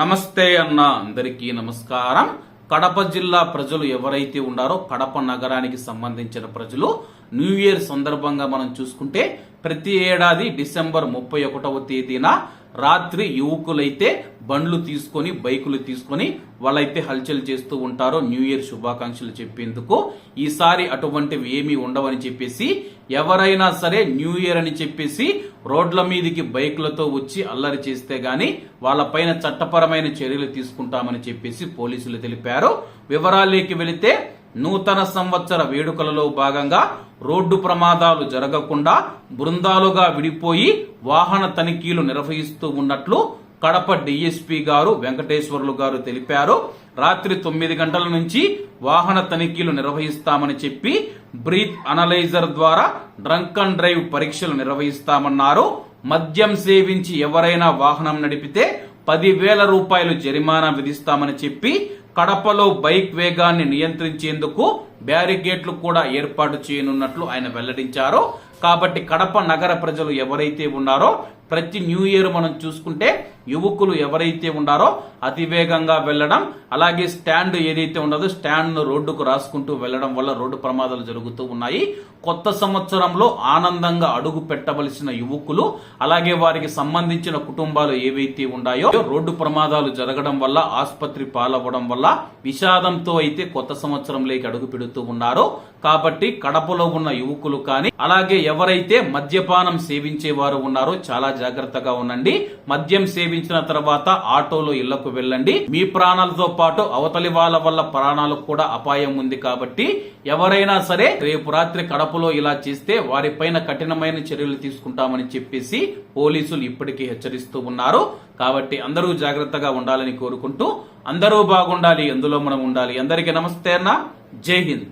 నమస్తే అన్న అందరికీ నమస్కారం. కడప జిల్లా ప్రజలు ఎవరైతే ఉన్నారో కడప నగరానికి సంబంధించిన ప్రజలు న్యూ ఇయర్ సందర్భంగా మనం చూసుకుంటే ప్రతి ఏడాది డిసెంబర్ ముప్పై ఒకటవ తేదీన రాత్రి యువకులైతే బండ్లు తీసుకొని బైకులు తీసుకొని వాళ్ళైతే హల్చల్ చేస్తూ ఉంటారో. న్యూ ఇయర్ శుభాకాంక్షలు చెప్పేందుకు. ఈసారి అటువంటివి ఏమీ ఉండవని చెప్పేసి ఎవరైనా సరే న్యూ ఇయర్ అని చెప్పేసి రోడ్ల మీదకి బైకులతో వచ్చి అల్లరి చేస్తే గాని వాళ్ళపైన చట్టపరమైన చర్యలు తీసుకుంటామని చెప్పేసి పోలీసులు తెలిపారు. వివరాల్లోకి వెళితే నూతన సంవత్సర వేడుకలలో భాగంగా రోడ్డు ప్రమాదాలు జరగకుండా బృందాలుగా విడిపోయి వాహన తనిఖీలు నిర్వహిస్తూ ఉన్నట్లు కడప డిఎస్పీ గారు వెంకటేశ్వర్లు గారు తెలిపారు. రాత్రి తొమ్మిది గంటల నుంచి వాహన తనిఖీలు నిర్వహిస్తామని చెప్పి బ్రీత్ అనలైజర్ ద్వారా డ్రంక్ అండ్ డ్రైవ్ పరీక్షలు నిర్వహిస్తామన్నారు. మద్యం సేవించి ఎవరైనా వాహనం నడిపితే పదివేల రూపాయలు జరిమానా విధిస్తామని చెప్పి కడపలో బైక్ వేగాన్ని నియంత్రించేందుకు బ్యారికేడ్లు కూడా ఏర్పాటు చేయనున్నట్లు ఆయన వెల్లడించారు. కాబట్టి కడప నగర ప్రజలు ఎవరైతే ఉన్నారో ప్రతి న్యూ ఇయర్ మనం చూసుకుంటే యువకులు ఎవరైతే ఉన్నారో అతివేగంగా వెళ్ళడం అలాగే స్టాండ్ ఏదైతే ఉన్నదో స్టాండ్ను రోడ్డుకు రాసుకుంటూ వెళ్ళడం వల్ల రోడ్డు ప్రమాదాలు జరుగుతూ ఉన్నాయి. కొత్త సంవత్సరంలో ఆనందంగా అడుగు పెట్టవలసిన యువకులు అలాగే వారికి సంబంధించిన కుటుంబాలు ఏవైతే ఉన్నాయో రోడ్డు ప్రమాదాలు జరగడం వల్ల ఆసుపత్రి పాలవ్వడం వల్ల విషాదంతో అయితే కొత్త సంవత్సరంలోకి అడుగు వెళుతూ ఉన్నారో కాబట్టి కడపలో ఉన్న యువకులు కానీ అలాగే ఎవరైతే మద్యపానం సేవించే వారు ఉన్నారో చాలా జాగ్రత్తగా ఉండండి. మద్యం సేవించిన తర్వాత ఆటోలో ఇళ్ళకు వెళ్ళండి. మీ ప్రాణాలతో పాటు అవతలి వాళ్ళ వల్ల ప్రాణాలకు కూడా అపాయం ఉంది కాబట్టి ఎవరైనా సరే రేపు రాత్రి కడపలో ఇలా చేస్తే వారిపైన కఠినమైన చర్యలు తీసుకుంటామని చెప్పేసి పోలీసులు ఇప్పటికీ హెచ్చరిస్తూ ఉన్నారు. కాబట్టి అందరూ జాగ్రత్తగా ఉండాలని కోరుకుంటూ అందరూ బాగుండాలి ఎందులో మనం ఉండాలి. అందరికీ నమస్తే అన్నా. Jai